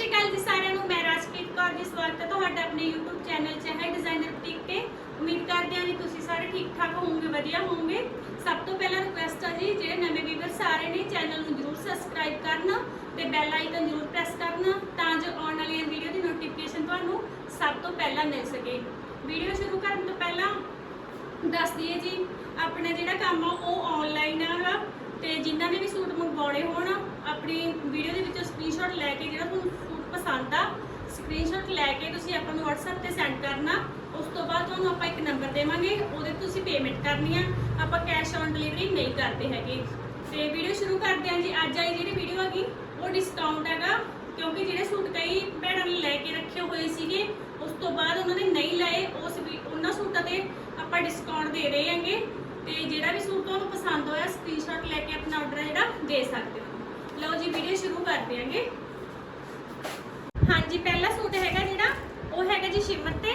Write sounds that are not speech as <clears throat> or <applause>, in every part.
ਸ਼੍ਰੀ ਅਕਾਲ ਜੀ ਸਾਰਿਆਂ ਨੂੰ, ਮੈਂ ਰਾਜਪ੍ਰੀਤ ਕੌਰ ਜੀ, ਸਵਾਗਤ ਹੈ ਤੁਹਾਡਾ ਆਪਣੇ YouTube ਚੈਨਲ ਚਹਿਲ ਹੈ ਡਿਜ਼ਾਈਨਰ ਬੁਟੀਕ ਤੇ। ਉਮੀਦ ਕਰਦੇ ਹਾਂ ਜੀ ਤੁਸੀਂ ਸਾਰੇ ਠੀਕ ਠਾਕ ਹੋਵੋਗੇ, ਵਧੀਆ ਹੋਵੋਗੇ। ਸਭ ਤੋਂ ਪਹਿਲਾਂ ਰਿਕੁਐਸਟ ਹੈ ਜੀ ਜਿਹੜੇ ਨਵੇਂ ਵੀਵਰ ਸਾਰੇ ਨੇ ਚੈਨਲ ਨੂੰ ਜਰੂਰ ਸਬਸਕ੍ਰਾਈਬ ਕਰਨਾ ਤੇ ਬੈਲ ਆਈਕਨ ਜਰੂਰ ਪ੍ਰੈਸ ਕਰਨਾ ਤਾਂ ਜੋ ਆਉਣ ਵਾਲੀਆਂ ਵੀਡੀਓ ਦੀ ਨੋਟੀਫਿਕੇਸ਼ਨ ਤੁਹਾਨੂੰ ਸਭ ਤੋਂ ਪਹਿਲਾਂ ਮਿਲ ਸਕੇ। ਵੀਡੀਓ ਸ਼ੁਰੂ ਕਰਨ ਤੋਂ ਪਹਿਲਾਂ ਦੱਸ ਦਈਏ ਜੀ, ਆਪਣਾ ਜਿਹੜਾ ਕੰਮ ਆ, ਉਹ ਆਨਲਾਈਨ ਆ ਤੇ ਜਿਨ੍ਹਾਂ ਨੇ ਵੀ ਸੂਟ ਮੰਗਵਾਉਣੇ ਹੋਣ, ਆਪਣੀ ਵੀਡੀਓ ਦੇ ਵਿੱਚੋਂ ਸਕਰੀਨਸ਼ਾਟ ਲੈ ਕੇ ਜਿਹੜਾ ਤੁਹਾਨੂੰ ਸੂਟ ਪਸੰਦ ਆ ਸਕਰੀਨਸ਼ਾਟ ਲੈ ਕੇ ਤੁਸੀਂ ਆਪਾਂ ਨੂੰ WhatsApp ਤੇ ਸੈਂਡ ਕਰਨਾ। ਉਸ ਤੋਂ ਬਾਅਦ ਤੁਹਾਨੂੰ ਆਪਾਂ ਇੱਕ ਨੰਬਰ ਦੇਵਾਂਗੇ, ਉਹਦੇ ਤੁਸੀਂ ਪੇਮੈਂਟ ਕਰਨੀ ਆ। ਆਪਾਂ ਕੈਸ਼ ਔਨ ਡਿਲੀਵਰੀ ਨਹੀਂ ਕਰਦੇ ਹੈਗੇ। ਤੇ ਵੀਡੀਓ ਸ਼ੁਰੂ ਕਰਦੇ ਹਾਂ ਜੀ। ਅੱਜ ਆਈ ਜਿਹੜੀ ਵੀਡੀਓ ਹੈਗੀ, ਉਹ ਡਿਸਕਾਊਂਟ ਹੈਗਾ, ਕਿਉਂਕਿ ਜਿਹੜੇ ਸੂਟ ਕਈ ਭੈਣਾਂ ਨੇ ਲੈ ਕੇ ਰੱਖੇ ਹੋਏ ਸੀਗੇ, ਉਸ ਤੋਂ ਬਾਅਦ ਉਹਨਾਂ ਨੇ ਨਹੀਂ ਲਏ, ਉਸ ਵੀ, ਉਹਨਾਂ ਸੂਟਾਂ ਤੇ ਆਪਾਂ ਡਿਸਕਾਊਂਟ ਦੇ ਰਹੇ ਹਾਂਗੇ। ਤੇ ਜਿਹੜਾ ਵੀ ਸੂਟ ਤੁਹਾਨੂੰ ਪਸੰਦ ਹੋਇਆ ਸਕਰੀਨਸ਼ਾਟ ਲੈ ਕੇ ਆਪਣਾ ਆਰਡਰ ਜਿਹੜਾ, ਦੇ ਸਕਦੇ ਹੋ। ਲਓ ਜੀ ਵੀਡੀਓ ਸ਼ੁਰੂ ਕਰਦੇ ਹਾਂਗੇ। ਹਾਂਜੀ, ਪਹਿਲਾ ਸੂਟ ਹੈਗਾ ਜੀ ਸ਼ਿਮਰ ਤੇ।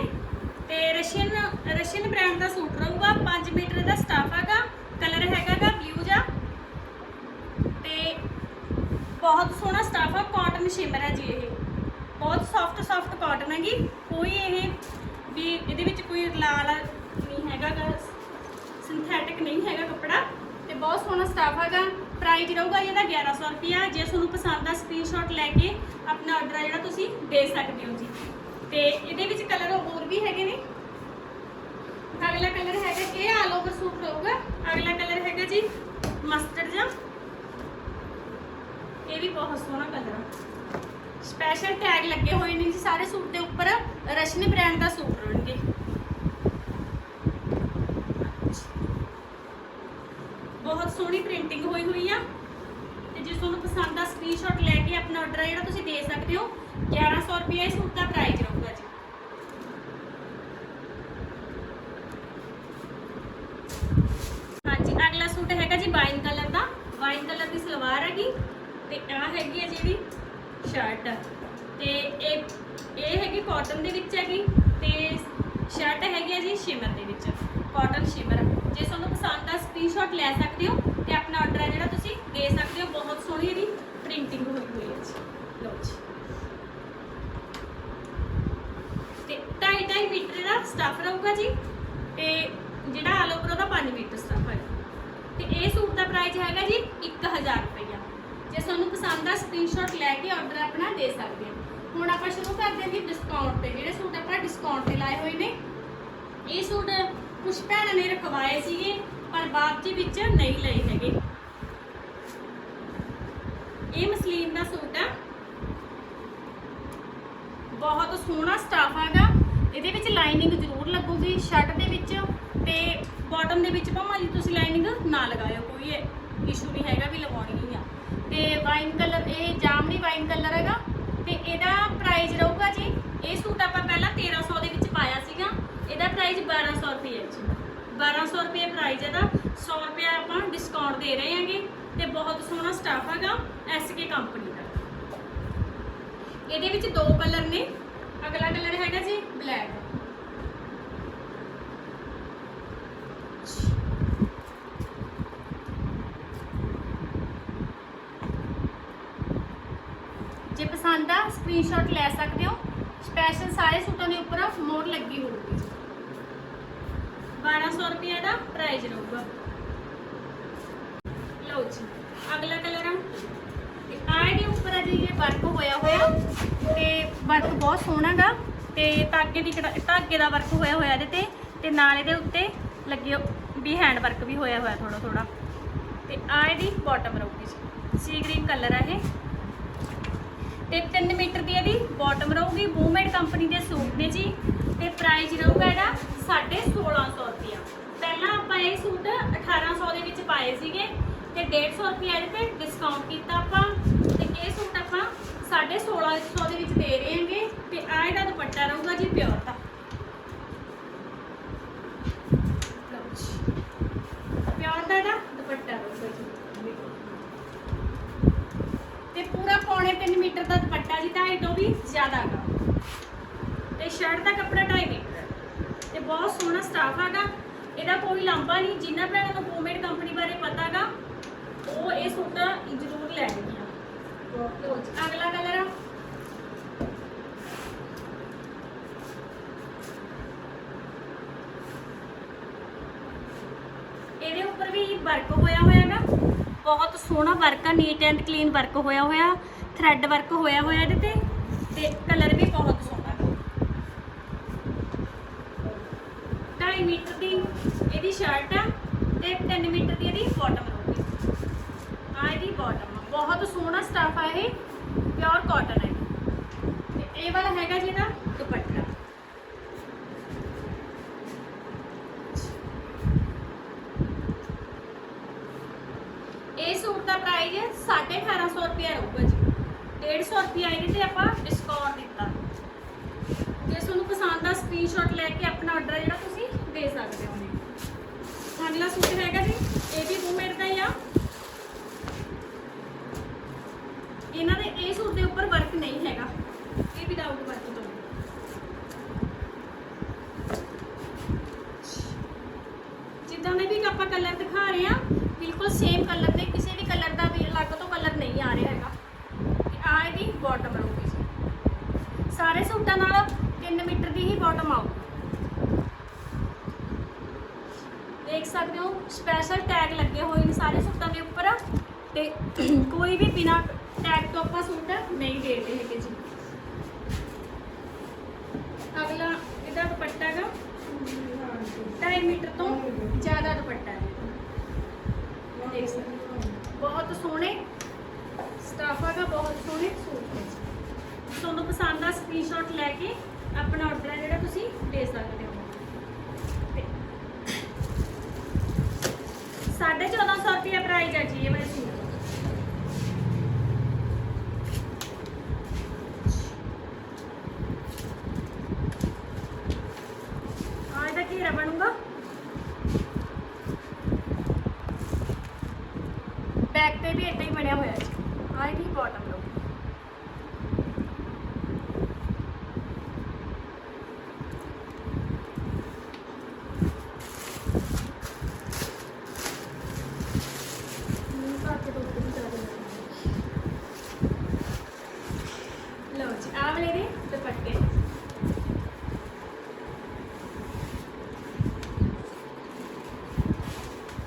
ਤੇ ਰਸ਼ੀਅਨ ਰਸ਼ੀਅਨ ਬ੍ਰਾਂਡ ਦਾ ਸੂਟ ਰਹੂਗਾ। 5 ਮੀਟਰ ਦਾ ਸਟਾਫ ਹੈਗਾ ਕਲਰ ਹੈਗਾਗਾ ਬਲੂ ਜਾ ਤੇ ਬਹੁਤ ਸੋਹਣਾ ਸਟਾਫ ਆ ਕਾਟਨ ਸ਼ਿਮਰ ਹੈ ਜੀ ਇਹ। ਬਹੁਤ ਸੌਫਟ ਸੌਫਟ ਕਾਟਨ ਹੈਗੀ। ਕੋਈ ਇਹ ਵੀ ਇਹਦੇ ਵਿੱਚ ਕੋਈ ਲਾਲ ਨਹੀਂ ਹੈਗਾ ਗਾ ਸਿੰਥੈਟਿਕ ਨਹੀਂ ਹੈਗਾ ਕੱਪੜਾ। ਤੇ ਬਹੁਤ ਸੋਹਣਾ ਸਟਾਫ ਹੈਗਾ। ਪ੍ਰਾਈਸ ਰਹੂਗਾ ਇਹਦਾ 1100 ਰੁਪਿਆ ਜੇ ਤੁਹਾਨੂੰ ਪਸੰਦ ਆ ਸਕਰੀਨਸ਼ਾਟ ਲੈ ਕੇ ਆਪਣਾ ਆਰਡਰ ਜਿਹੜਾ ਤੁਸੀਂ ਦੇ ਸਕਦੇ ਹੋ ਜੀ। ਤੇ ਇਹਦੇ ਵਿੱਚ ਕਲਰ ਹੋਰ ਵੀ ਹੈਗੇ ਨੇ। ਅਗਲਾ ਕਲਰ ਹੈਗਾ ਇਹ ਆਲ ਓਵਰ ਸੂਟ ਰਹੂਗਾ ਅਗਲਾ ਕਲਰ ਹੈਗਾ ਜੀ ਮਸਟਰਡ ਜਾਂ ਇਹ ਵੀ ਬਹੁਤ ਸੋਹਣਾ ਕਲਰ ਆ। ਸਪੈਸ਼ਲ ਟੈਗ ਲੱਗੇ ਹੋਏ ਨੇ ਜੀ ਸਾਰੇ ਸੂਟ ਦੇ ਉੱਪਰ। ਰਸ਼ਨੀ ਬ੍ਰਾਂਡ ਦਾ ਸੂਟ ਰਹਿਣਗੇ ਬਹੁਤ ਸੋਹਣੀ ਪ੍ਰਿੰਟਿੰਗ ਹੋਈ ਹੋਈ ਆ। ਤੇ ਜੇ ਤੁਹਾਨੂੰ ਪਸੰਦ ਆ ਸਕਰੀਨਸ਼ਾਟ ਲੈ ਕੇ ਆਪਣਾ ਆਰਡਰ ਜਿਹੜਾ ਤੁਸੀਂ ਦੇ ਸਕਦੇ ਹੋ 1100 ਰੁਪਏ ਇਸ ਸੂਟ ਦਾ ਪ੍ਰਾਈਸ ਰਹੂਗਾ ਜੀ ਹਾਂਜੀ ਅਗਲਾ ਸੂਟ ਹੈਗਾ ਜੀ ਵਾਈਨ ਕਲਰ ਦਾ ਵਾਈਨ ਕਲਰ ਦੀ ਸਲਵਾਰ ਹੈਗੀ ਤੇ ਆਹ ਹੈਗੀ ਹੈ ਜਿਹੜੀ ਸ਼ਰਟ ਤੇ ਇਹ ਇਹ ਹੈਗੀ ਕਾਟਨ ਦੇ ਵਿੱਚ ਹੈਗੀ ਤੇ ਸ਼ਰਟ ਹੈਗੀ ਹੈ ਜੀ ਸ਼ਿਮਰ ਦੇ ਵਿੱਚ ਕਾਟਨ ਸ਼ਿਮਰ ਜੇ ਤੁਹਾਨੂੰ ਪਸੰਦ ਆ ਸਕਰੀਨਸ਼ਾਟ ਲੈ ਸਕਦੇ ਹੋ ਤੇ ਆਪਣਾ ਆਰਡਰ ਹੈ ਜਿਹੜਾ ਤੁਸੀਂ ਦੇ ਸਕਦੇ ਹੋ। ਬਹੁਤ ਸੋਹਣੀ ਇਹਦੀ ਪ੍ਰਿੰਟਿੰਗ ਹੋਈ ਹੋਈ ਹੈ ਜੀ। ਲਓ ਜੀ। ਤੇ 2.5 ਮੀਟਰ ਦਾ ਸਟਾਫ ਰਹੂਗਾ ਜੀ। ਤੇ ਜਿਹੜਾ ਆਲ ਓਵਰ ਉਹਦਾ 5 ਮੀਟਰ ਸਟਫ ਹੈ ਤੇ ਇਹ ਸੂਟ ਦਾ ਪ੍ਰਾਈਸ ਹੈਗਾ ਜੀ 1000 ਰੁਪਇਆ ਜੇ ਤੁਹਾਨੂੰ ਪਸੰਦ ਆ ਸਕਰੀਨਸ਼ਾਟ ਲੈ ਕੇ ਆਰਡਰ ਆਪਣਾ ਦੇ ਸਕਦੇ ਹੋ। ਹੁਣ ਆਪਾਂ ਸ਼ੁਰੂ ਕਰਦੇ ਹਾਂ ਜੀ ਡਿਸਕਾਊਂਟ ਤੇ। ਜਿਹੜੇ ਸੂਟ ਆਪਾਂ ਡਿਸਕਾਊਂਟ ਤੇ ਲਾਏ ਹੋਏ ਨੇ, ਇਹ ਸੂਟ ਕੁਝ ਭੈਣਾਂ ਨੇ ਰਖਵਾਏ ਸੀਗੇ, ਪਰ ਬਾਅਦ ਦੇ ਵਿੱਚ ਨਹੀਂ ਲਏ ਹੈਗੇ। ਇਹ ਮਸਲੀਨ ਦਾ ਸੂਟ ਆ। ਬਹੁਤ ਸੋਹਣਾ ਸਟਾਫ ਹੈਗਾ। ਇਹਦੇ ਵਿੱਚ ਲਾਈਨਿੰਗ ਜ਼ਰੂਰ ਲੱਗੂਗੀ ਸ਼ਰਟ ਦੇ ਵਿੱਚ ਤੇ ਬਾਟਮ ਦੇ ਵਿੱਚ ਭਾਵੇਂ ਜੀ ਤੁਸੀਂ ਲਾਈਨਿੰਗ ਨਾ ਲਗਾਇਓ, ਕੋਈ ਇਸ਼ੂ ਨਹੀਂ ਹੈਗਾ ਵੀ ਲਗਾਉਣੀ ਹੀ ਆ। ਤੇ ਵਾਈਨ ਕਲਰ ਇਹ ਜਾਮਨੀ ਵਾਈਨ ਕਲਰ ਹੈਗਾ। ਤੇ ਇਹਦਾ ਪ੍ਰਾਈਸ ਰਹੂਗਾ ਜੀ, ਇਹ ਸੂਟ ਆਪਾਂ ਪਹਿਲਾਂ 1300 ਦੇ ਵਿੱਚ ਪਾਇਆ ਸੀਗਾ। ਇਹਦਾ ਪ੍ਰਾਈਸ 1200 ਰੁਪਏ ਹੈ ਜੀ। 1200 ਰੁਪਏ ਪ੍ਰਾਈਸ ਇਹਦਾ। 100 ਰੁਪਏ ਆਪਾਂ ਡਿਸਕਾਊਂਟ ਦੇ ਰਹੇ ਹਾਂਗੇ। ਤੇ ਬਹੁਤ ਸੋਹਣਾ ਸਟਾਫ ਹੈਗਾ ਐਸਕੇ ਕੰਪਨੀ ਦਾ। ਇਹਦੇ ਵਿੱਚ ਦੋ ਕਲਰ ਨੇ। ਅਗਲਾ ਕਲਰ ਹੈਗਾ ਜੀ ਬਲੈਕ ਜੇ ਪਸੰਦ ਆ ਸਕਰੀਨਸ਼ਾਟ ਲੈ ਸਕਦੇ ਹੋ। ਸਪੈਸ਼ਲ ਸਾਰੇ ਸੂਟਾਂ ਦੇ ਉੱਪਰ ਮੋਰ ਲੱਗੀ ਹੋਊਗੀ। 1200 ਰੁਪਏ ਦਾ ਪ੍ਰਾਈਸ ਰਹੂਗਾ। ਲਓ ਜੀ, ਅਗਲਾ ਕਲਰ ਆ। ਤੇ ਆਹ ਦੇ ਉੱਪਰ ਆ ਇਹ ਵਰਕ ਹੋਇਆ ਹੋਇਆ। ਤੇ ਵਰਕ ਬਹੁਤ ਸੋਹਣਾ ਗਾ। ਤੇ ਧਾਗੇ ਦੀ ਕਢਾ- ਧਾਗੇ ਦਾ ਵਰਕ ਹੋਇਆ ਹੋਇਆ ਇਹਦੇ ਤੇ। ਤੇ ਨਾਲ ਇਹਦੇ ਉੱਤੇ ਲੱਗੇ ਵੀ ਹੈਂਡ ਵਰਕ ਵੀ ਹੋਇਆ ਹੋਇਆ ਥੋੜਾ ਥੋੜਾ ਤੇ ਆਹ ਇਹਦੀ ਬਾਟਮ ਰਹੂਗੀ ਜੀ। ਸੀ ਗ੍ਰੀਨ ਕਲਰ ਆ ਇਹ। ਤੇ 3 ਮੀਟਰ ਦੀ ਇਹਦੀ ਬਾਟਮ ਰਹੂਗੀ ਮੂਵਮੈਂਟ ਕੰਪਨੀ ਦੇ ਸੂਟ ਨੇ ਜੀ। ਤੇ ਪ੍ਰਾਈਸ ਰਹੂਗਾ ਇਹਦਾ 1650 ਰੁਪਿਆ ਪਹਿਲਾਂ ਆਪਾਂ ਇਹ ਸੂਟ 1800 ਦੇ ਵਿੱਚ ਪਾਏ ਸੀਗੇ ਤੇ 150 ਰੁਪਿਆ ਇਹਦੇ ਤੇ ਡਿਸਕਾਊਂਟ ਕੀਤਾ ਆਪਾਂ। ਤੇ ਇਹ ਸੂਟ ਆਪਾਂ 1650 ਦੇ ਵਿੱਚ ਦੇ ਰਹੇ ਹਾਂਗੇ ਤੇ ਆ ਇਹਦਾ ਦੁਪੱਟਾ ਰਹੂਗਾ ਜੀ ਪਿਓਰ ਆਪਣਾ 2.5 ਮੀਟਰ ਤੇ ਬਹੁਤ ਸੋਹਣਾ ਸਟਾਫ ਹੈਗਾ। ਇਹਦਾ ਕੋਈ ਲਾਂਭਾ ਨਹੀਂ। ਜਿੰਨਾ ਭੈਣਾਂ ਨੂੰ ਕੋਮੇਡ ਕੰਪਨੀ ਬਾਰੇ ਪਤਾ ਹੈਗਾ, ਉਹ ਇਹ ਸੂਟ ਜ਼ਰੂਰ ਲੈ ਲੈਣਗੀਆਂ ਅਗਲਾ ਕਲਰ ਇਹਦੇ ਉੱਪਰ ਵੀ ਵਰਕ ਹੋਇਆ ਹੋਇਆ ਹੈਗਾ। ਬਹੁਤ ਸੋਹਣਾ ਵਰਕ ਆ। ਨੀਟ ਐਂਡ ਕਲੀਨ ਵਰਕ ਹੋਇਆ ਹੋਇਆ। ਥਰੈਡ ਵਰਕ ਹੋਇਆ ਹੋਇਆ ਇਹਦੇ ਤੇ। ਤੇ ਕਲਰ ਵੀ ਬਹੁਤ 2.5 ਮੀਟਰ ਦੀ ਇਹਦੀ ਸ਼ਰਟ ਆ ਤੇ 3 ਮੀਟਰ ਦੀ ਇਹਦੀ ਬਾਟਮ ਰਹੂਗੀ ਆ ਇਹਦੀ ਬਾਟਮ ਬਹੁਤ ਸੋਹਣਾ ਸਟਫ ਆ ਇਹ। ਪਿਓਰ ਕਾਟਨ ਹੈ ਤੇ ਇਹ ਵਾਲਾ ਹੈਗਾ ਜਿਹਦਾ ਦੁਪੱਟਾ। ਇਹ ਸੂਟ ਦਾ ਪ੍ਰਾਈਸ 1850 ਰੁਪਏ ਰਹੂਗਾ ਜੀ। 150 ਰੁਪਏ ਇਹਦੇ ਤੇ ਆਪਾਂ ਡਿਸਕਾਊਂਟ ਦਿੱਤਾ। ਜੇ ਤੁਹਾਨੂੰ ਪਸੰਦ ਆ ਸਕਰੀਨਸ਼ਾਟ ਲੈ ਕੇ ਆਪਣਾ ਆਰਡਰ ਜਿਹੜਾ ਦੇ ਸਕਦੇ ਹੋ ਨੇ ਅਗਲਾ ਸੂਟ ਹੈਗਾ ਜੀ, ਇਹ ਵੀ ਬੂਮੇਡ ਦਾ ਹੀ ਆ। ਇਹਨਾਂ ਦੇ ਇਹ ਸੂਟ ਦੇ ਉੱਪਰ ਵਰਕ ਨਹੀਂ ਹੈਗਾ। ਇਹ ਵਿਦਆਊਟ ਵਰਕ ਤੋਂ ਜਿੱਦਾਂ ਦੇ ਵੀ ਆਪਾਂ ਕਲਰ ਦਿਖਾ ਰਹੇ ਆ ਬਿਲਕੁਲ ਸੇਮ ਕਲਰ ਦੇ, ਕਿਸੇ ਵੀ ਕਲਰ ਦਾ ਵੀ ਅਲੱਗ ਤੋਂ ਕਲਰ ਨਹੀਂ ਆ ਰਿਹਾ ਹੈਗਾ। ਆ ਇਹਦੀ ਬਾਟਮ ਰਹੂਗੀ ਜੀ। ਸਾਰੇ ਸੂਟਾਂ ਨਾਲ 3 ਮੀਟਰ ਦੀ ਹੀ ਬਾਟਮ ਆਊ ਦੇਖ ਸਕਦੇ ਹੋ ਸਪੈਸ਼ਲ ਟੈਗ ਲੱਗੇ ਹੋਏ ਨੇ ਸਾਰੇ ਸੂਟਾਂ ਦੇ ਉੱਪਰ ਤੇ <clears throat> ਕੋਈ ਵੀ ਬਿਨਾ ਟੈਗ ਤੋਂ ਆਪਾਂ ਸੂਟ ਨਹੀਂ ਦੇ ਹੈਗੇ ਜੀ। ਅਗਲਾ ਇਹਦਾ ਦੁਪੱਟਾ ਹੈਗਾ। 2.5 ਮੀਟਰ ਤੋਂ ਜ਼ਿਆਦਾ ਦੁਪੱਟਾ ਹੈ। ਦੇਖ ਸਕਦੇ ਬਹੁਤ ਸੋਹਣੇ ਸਟਾਫ ਹੈਗਾ, ਬਹੁਤ ਸੋਹਣੇ ਸੂਟ ਨੇ। ਤੁਹਾਨੂੰ ਪਸੰਦ ਆ ਸਕਰੀਨਸ਼ਾਟ ਲੈ ਕੇ ਆਪਣਾ ਆਰਡਰ ਹੈ ਜਿਹੜਾ ਤੁਸੀਂ ਦੇ ਸਕਦੇ ਹੋ ਤੇ 1450 ਰੁਪਏ ਪ੍ਰਾਈਸ ਹੈ ਜੀ, ਇਹ ਵਾਲੇ ਸੂਟ। ਦਾ ਆ ਇਹਦਾ ਘੇਰਾ ਬਣੂਗਾ? ਬੈਕ ਤੇ ਵੀ ਇਦਾਂ ਹੀ ਬਣਿਆ ਹੋਇਆ ਜੀ। ਆ ਇਹਦੀ ਬਾਟਮ ਲੋ ਲਓ ਜੀ ਆ ਵਾਲੇ ਦੇ ਦੁਪੱਟੇ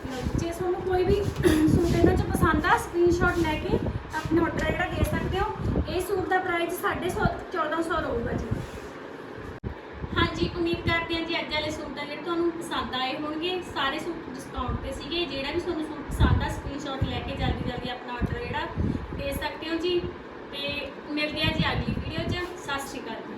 ਲਓ, ਜੇ ਤੁਹਾਨੂੰ ਕੋਈ ਵੀ ਸੂਟ ਇਹਨਾਂ ਚ ਪਸੰਦ ਆ ਸਕਰੀਨਸ਼ਾਟ ਲੈ ਕੇ ਆਪਣਾ ਆਰਡਰ ਜਿਹੜਾ ਦੇ ਸਕਦੇ ਹੋ। ਇਹ ਸੂਟ ਦਾ ਪ੍ਰਾਈਸ 1450 ਰਹੂਗਾ ਜੀ। ਹਾਂਜੀ, ਉਮੀਦ ਕਰਦੇ ਹਾਂ ਜੀ ਅੱਜ ਵਾਲੇ ਸੂਟ ਦਾ ਜਿਹੜੇ ਤੁਹਾਨੂੰ ਪਸੰਦ ਆਏ ਹੋਣਗੇ। ਸਾਰੇ ਸੂਟ ਡਿਸਕਾਊਂਟ ਤੇ ਸੀਗੇ। ਜਿਹੜਾ ਵੀ ਤੁਹਾਨੂੰ ਸੂਟ ਪਸੰਦ ਆ ਸਕਰੀਨਸ਼ਾਟ ਲੈ ਕੇ ਜਲਦੀ ਜਲਦੀ ਆਪਣਾ ਆਰਡਰ ਜਿਹੜਾ, ਦੇ ਸਕਦੇ ਹੋ ਜੀ। ਤੇ ਮਿਲਦੇ ਆ ਜੀ ਅਗਲੀ ਵੀਡੀਓ 'ਚ। ਸਤਿ ਸ਼੍ਰੀ ਅਕਾਲ